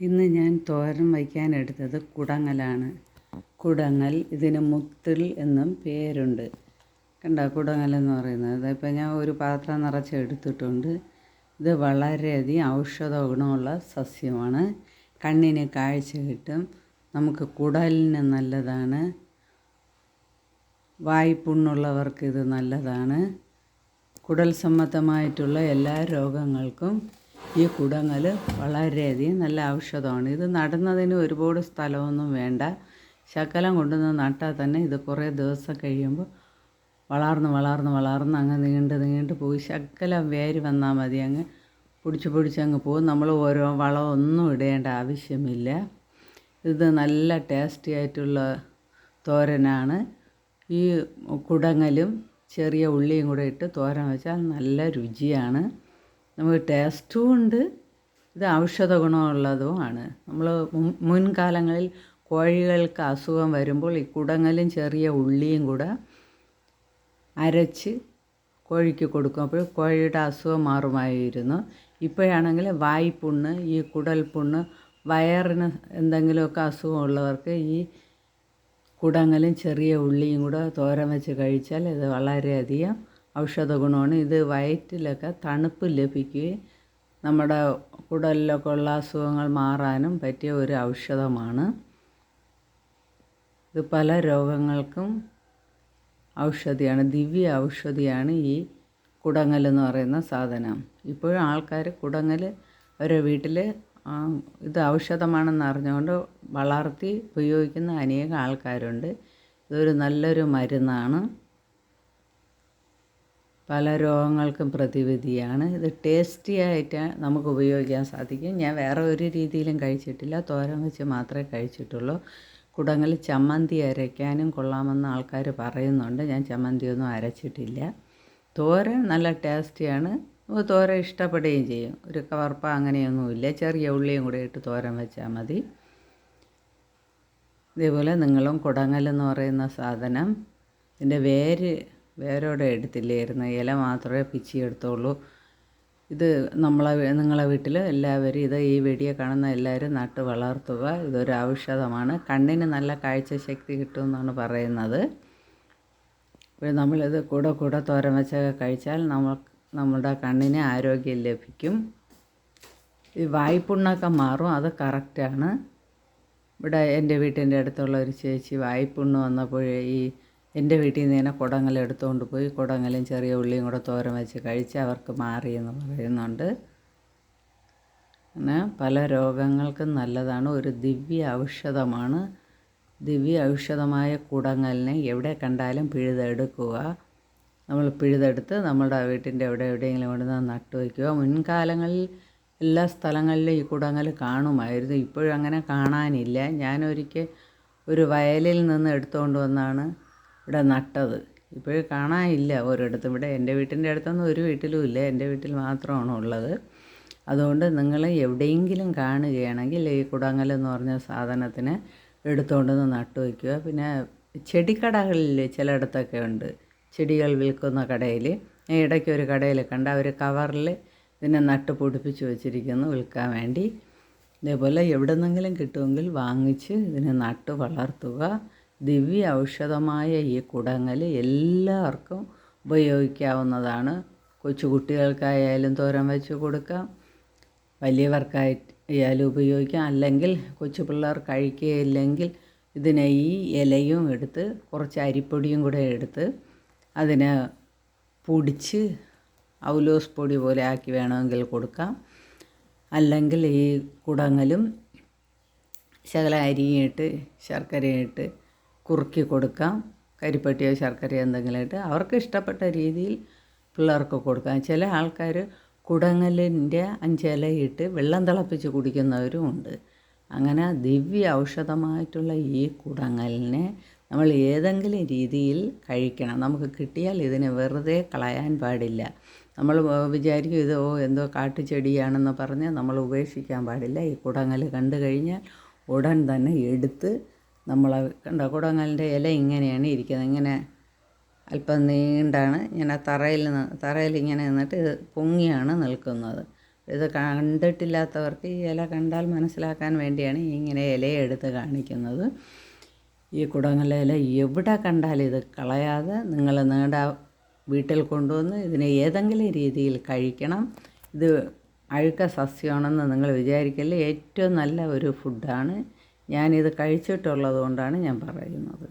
ഇന്ന് ഞാൻ തോരൻ വയ്ക്കാൻ എടുത്തത് കുടങ്ങലാണ്. കുടങ്ങൽ ഇതിന് മുത്തിൽ എന്നും പേരുണ്ട്. കണ്ട കുടങ്ങൽ എന്ന് പറയുന്നത്? അതിപ്പോൾ ഞാൻ ഒരു പാത്രം നിറച്ച് എടുത്തിട്ടുണ്ട്. ഇത് വളരെയധികം ഔഷധ ഗുണമുള്ള സസ്യമാണ്. കണ്ണിന് കാഴ്ച കിട്ടും. നമുക്ക് കുടലിന് നല്ലതാണ്. വായ്പുണ്ണുള്ളവർക്ക് ഇത് നല്ലതാണ്. കുടൽ സംബന്ധമായിട്ടുള്ള എല്ലാ രോഗങ്ങൾക്കും ഈ കുടങ്ങൽ വളരെയധികം നല്ല ഔഷധമാണ്. ഇത് നടുന്നതിന് ഒരുപാട് സ്ഥലമൊന്നും വേണ്ട. ശകലം കൊണ്ടുവന്ന് നട്ടാൽ തന്നെ ഇത് കുറേ ദിവസം കഴിയുമ്പോൾ വളർന്ന് വളർന്ന് വളർന്ന് അങ്ങ് നീണ്ട് നീണ്ട് പോയി. ശകലം വേര് വന്നാൽ മതി. അങ്ങ് പൊടിച്ച് അങ്ങ് പോകും. നമ്മൾ ഓരോ വളമൊന്നും ഇടേണ്ട ആവശ്യമില്ല. ഇത് നല്ല ടേസ്റ്റി ആയിട്ടുള്ള തോരനാണ്. ഈ കുടങ്ങലും ചെറിയ ഉള്ളിയും കൂടെ ഇട്ട് തോരൻ വെച്ചാൽ നല്ല രുചിയാണ്. നമുക്ക് ടേസ്റ്റും ഉണ്ട് ഇത് ഔഷധ ഗുണമുള്ളതുമാണ് നമ്മൾ മുൻകാലങ്ങളിൽ കോഴികൾക്ക് അസുഖം വരുമ്പോൾ ഈ കുടങ്ങലും ചെറിയ ഉള്ളിയും കൂടെ അരച്ച് കോഴിക്ക് കൊടുക്കും. അപ്പോൾ കോഴിയുടെ അസുഖം മാറുമായിരുന്നു. ഇപ്പോഴാണെങ്കിൽ വായ്പുണ്ണ് ഈ കുടൽ പുണ്ണ് വയറിന് എന്തെങ്കിലുമൊക്കെ അസുഖമുള്ളവർക്ക് ഈ കുടങ്ങലും ചെറിയ ഉള്ളിയും കൂടെ തോരൻ വെച്ച് കഴിച്ചാൽ ഇത് വളരെയധികം ഔഷധ ഗുണമാണ്. ഇത് വയറ്റിലൊക്കെ തണുപ്പ് ലഭിക്കുകയും നമ്മുടെ കുടലിലൊക്കെ ഉള്ള അസുഖങ്ങൾ മാറാനും പറ്റിയ ഒരു ഔഷധമാണ്. ഇത് പല രോഗങ്ങൾക്കും ഔഷധിയാണ് ദിവ്യ ഔഷധിയാണ് ഈ കുടങ്ങൽ എന്ന് പറയുന്ന സാധനം. ഇപ്പോഴും ആൾക്കാർ കുടങ്ങൽ ഒരു വീട്ടിൽ ഇത് ഔഷധമാണെന്ന് അറിഞ്ഞുകൊണ്ട് വളർത്തി ഉപയോഗിക്കുന്ന അനേകം ആൾക്കാരുണ്ട്. ഇതൊരു നല്ലൊരു മരുന്നാണ്. പല രോഗങ്ങൾക്കും പ്രതിവിധിയാണ്. ഇത് ടേസ്റ്റി ആയിട്ട് നമുക്ക് ഉപയോഗിക്കാൻ സാധിക്കും. ഞാൻ വേറെ ഒരു രീതിയിലും കഴിച്ചിട്ടില്ല. തോരൻ വെച്ച് മാത്രമേ കഴിച്ചിട്ടുള്ളൂ. കുടങ്ങളിൽ ചമ്മന്തി അരയ്ക്കാനും കൊള്ളാമെന്ന് ആൾക്കാർ പറയുന്നുണ്ട്. ഞാൻ ചമ്മന്തിയൊന്നും അരച്ചിട്ടില്ല. തോരൻ നല്ല ടേസ്റ്റിയാണ് തോരൻ ഇഷ്ടപ്പെടുകയും ചെയ്യും. ഒരു കവർപ്പ അങ്ങനെയൊന്നുമില്ല ചെറിയ ഉള്ളിയും കൂടെ ഇട്ട് തോരൻ വെച്ചാൽ മതി. ഇതേപോലെ നിങ്ങളും കുടങ്ങൽ എന്ന് പറയുന്ന സാധനം. ഇതിന്റെ വേര് വേരോടെ എടുത്തില്ലായിരുന്നു ഇല മാത്രമേ പിച്ചി എടുത്തുള്ളൂ ഇത് നമ്മളെ നിങ്ങളെ വീട്ടിൽ എല്ലാവരും ഇത് ഈ വീഡിയോ കാണുന്ന എല്ലാവരും നട്ട് വളർത്തുക. ഇതൊരു ഔഷധമാണ്. കണ്ണിന് നല്ല കാഴ്ച ശക്തി കാഴ്ചശക്തി കിട്ടുമെന്നാണ് പറയുന്നത്. അപ്പോൾ നമ്മളിത് കൂടെ കൂടെ തോരൻ വെച്ചൊക്കെ കഴിച്ചാൽ നമ്മൾ നമ്മുടെ കണ്ണിന് ആരോഗ്യം ലഭിക്കും. ഈ വായ്പുണ്ണൊക്കെ മാറും അത് കറക്റ്റാണ്. ഇവിടെ എന്റെ വീട്ടിന്റെ അടുത്തുള്ള ഒരു ചേച്ചി വായ്പുണ്ണ് വന്നപ്പോഴേ ഈ എന്റെ വീട്ടിൽ നിന്ന് തന്നെ കുടങ്ങൽ എടുത്തുകൊണ്ട് പോയി കുടങ്ങലും ചെറിയ ഉള്ളിയും കൂടെ തോരൻ വെച്ച് കഴിച്ച് അവർക്ക് മാറിയെന്ന് പറയുന്നുണ്ട്. അങ്ങനെ പല രോഗങ്ങൾക്കും നല്ലതാണ്. ഒരു ദിവ്യ ഔഷധമാണ്. ദിവ്യ ഔഷധമായ കുടങ്ങലിനെ എവിടെ കണ്ടാലും പിഴുതെടുക്കുക. നമ്മൾ പിഴുതെടുത്ത് നമ്മുടെ വീട്ടിന്റെ എവിടെ എവിടെയെങ്കിലും കൊണ്ടുവന്ന് നട്ടു വയ്ക്കുക. മുൻകാലങ്ങളിൽ എല്ലാ സ്ഥലങ്ങളിലും ഈ കുടങ്ങൽ കാണുമായിരുന്നു. ഇപ്പോഴും അങ്ങനെ കാണാനില്ല. ഞാനൊരിക്കൽ ഒരു വയലിൽ നിന്ന് എടുത്തുകൊണ്ട് വന്നാണ്. ഇവിടെ നട്ടത്. ഇപ്പോൾ കാണാനില്ല ഒരിടത്തും ഇവിടെ എന്റെ വീട്ടിന്റെ അടുത്തൊന്നും ഒരു വീട്ടിലും ഇല്ല. എന്റെ വീട്ടിൽ മാത്രമാണ് ഉള്ളത്. അതുകൊണ്ട് നിങ്ങൾ എവിടെയെങ്കിലും കാണുകയാണെങ്കിൽ ഈ കുടങ്ങൽ എന്ന് പറഞ്ഞ സാധനത്തിന് എടുത്തുകൊണ്ടുവന്ന് നട്ടു വയ്ക്കുക. പിന്നെ ചെടിക്കടകളിൽ ചിലയിടത്തൊക്കെ ഉണ്ട്. ചെടികൾ വിൽക്കുന്ന കടയിൽ. ഞാൻ ഇടയ്ക്ക് ഒരു കടയിൽ കണ്ട അവർ കവറിൽ ഇതിനെ നട്ട് പൊടിപ്പിച്ച് വെച്ചിരിക്കുന്നു വിൽക്കാൻ വേണ്ടി. ഇതേപോലെ എവിടെ നിന്നെങ്കിലും കിട്ടുമെങ്കിൽ വാങ്ങിച്ച് ഇതിനെ നട്ട് വളർത്തുക. ദിവ്യ ഔഷധമായ ഈ കുടങ്ങൽ എല്ലാവർക്കും ഉപയോഗിക്കാവുന്നതാണ്. കൊച്ചുകുട്ടികൾക്കായാലും തോരൻ വെച്ച് കൊടുക്കാം. വലിയവർക്കായാലും ഉപയോഗിക്കാം. അല്ലെങ്കിൽ കൊച്ചു പിള്ളേർ കഴിക്കുകയില്ലെങ്കിൽ ഇതിനെ ഈ ഇലയും എടുത്ത് കുറച്ച് അരിപ്പൊടിയും കൂടെ എടുത്ത് അതിനെ പൊടിച്ച് ഔലോസ് പൊടി പോലെ ആക്കി വേണമെങ്കിൽ കൊടുക്കാം. അല്ലെങ്കിൽ ഈ കുടങ്ങലും ശകല അരിയിട്ട് ശർക്കരയിട്ട് കുറുക്കി കൊടുക്കാം. കരിപ്പട്ടിയോ ശർക്കരയോ എന്തെങ്കിലും ആയിട്ട് അവർക്ക് ഇഷ്ടപ്പെട്ട രീതിയിൽ പിള്ളേർക്ക് കൊടുക്കാം. ചില ആൾക്കാർ കുടങ്ങലിന്റെ അഞ്ചിലയിട്ട് വെള്ളം തിളപ്പിച്ച് കുടിക്കുന്നവരും ഉണ്ട്. അങ്ങനെ ദിവ്യ ഔഷധമായിട്ടുള്ള ഈ കുടങ്ങലിനെ നമ്മൾ ഏതെങ്കിലും രീതിയിൽ കഴിക്കണം. നമുക്ക് കിട്ടിയാൽ ഇതിനെ വെറുതെ കളയാൻ പാടില്ല. നമ്മൾ വിചാരിക്കും ഇത് ഓ എന്തോ കാട്ടുചെടിയാണെന്ന് പറഞ്ഞ് നമ്മൾ ഉപേക്ഷിക്കാൻ പാടില്ല. ഈ കുടങ്ങൽ കണ്ടു കഴിഞ്ഞാൽ ഉടൻ തന്നെ എടുത്ത് നമ്മൾ കണ്ട കുടങ്ങലിന്റെ ഇല ഇങ്ങനെയാണ് ഇരിക്കുന്നത്. ഇങ്ങനെ അല്പം നീണ്ടാണ്. ഇങ്ങനെ തറയിൽ തറയിൽ ഇങ്ങനെ നിന്നിട്ട് ഇത് പൊങ്ങിയാണ് നിൽക്കുന്നത്. ഇത് കണ്ടിട്ടില്ലാത്തവർക്ക് ഈ ഇല കണ്ടാൽ മനസ്സിലാക്കാൻ വേണ്ടിയാണ് ഇങ്ങനെ ഇലയെടുത്ത് കാണിക്കുന്നത്. ഈ കുടങ്ങല ഇല എവിടെ കണ്ടാലും ഇത് കളയാതെ നിങ്ങൾ നിങ്ങളുടെ വീട്ടിൽ കൊണ്ടുവന്ന് ഇതിനെ ഏതെങ്കിലും രീതിയിൽ കഴിക്കണം. ഇത് അഴുക്ക സസ്യമാണെന്ന് നിങ്ങൾ വിചാരിക്കല്ലേ? ഏറ്റവും നല്ല ഒരു ഫുഡാണ്. ഞാനിത് കഴിച്ചിട്ടുള്ളത് കൊണ്ടാണ് ഞാൻ പറയുന്നത്.